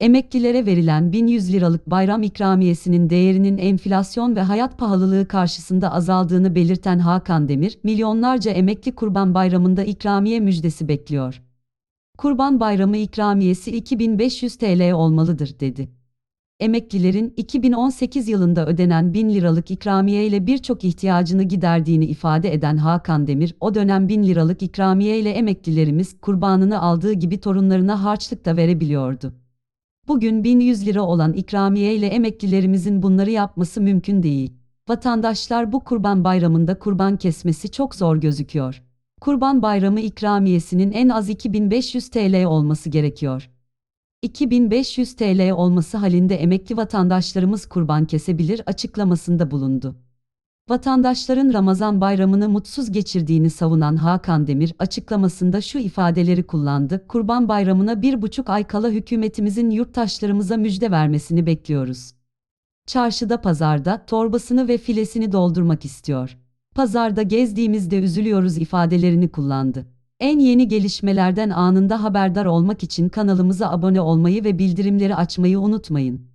Emeklilere verilen 1100 liralık bayram ikramiyesinin değerinin enflasyon ve hayat pahalılığı karşısında azaldığını belirten Hakan Demir, milyonlarca emekli Kurban Bayramı'nda ikramiye müjdesi bekliyor. Kurban Bayramı ikramiyesi 2500 TL olmalıdır dedi. Emeklilerin 2018 yılında ödenen 1000 liralık ikramiye ile birçok ihtiyacını giderdiğini ifade eden Hakan Demir, o dönem 1000 liralık ikramiye ile emeklilerimiz kurbanını aldığı gibi torunlarına harçlık da verebiliyordu. Bugün 1100 lira olan ikramiye ile emeklilerimizin bunları yapması mümkün değil. Vatandaşlar bu kurban bayramında kurban kesmesi çok zor gözüküyor. Kurban bayramı ikramiyesinin en az 2500 TL olması gerekiyor. 2500 TL olması halinde emekli vatandaşlarımız kurban kesebilir açıklamasında bulundu. Vatandaşların Ramazan bayramını mutsuz geçirdiğini savunan Hakan Demir açıklamasında şu ifadeleri kullandı. Kurban bayramına bir buçuk ay kala hükümetimizin yurttaşlarımıza müjde vermesini bekliyoruz. Çarşıda pazarda torbasını ve filesini doldurmak istiyor. Pazarda gezdiğimizde üzülüyoruz ifadelerini kullandı. En yeni gelişmelerden anında haberdar olmak için kanalımıza abone olmayı ve bildirimleri açmayı unutmayın.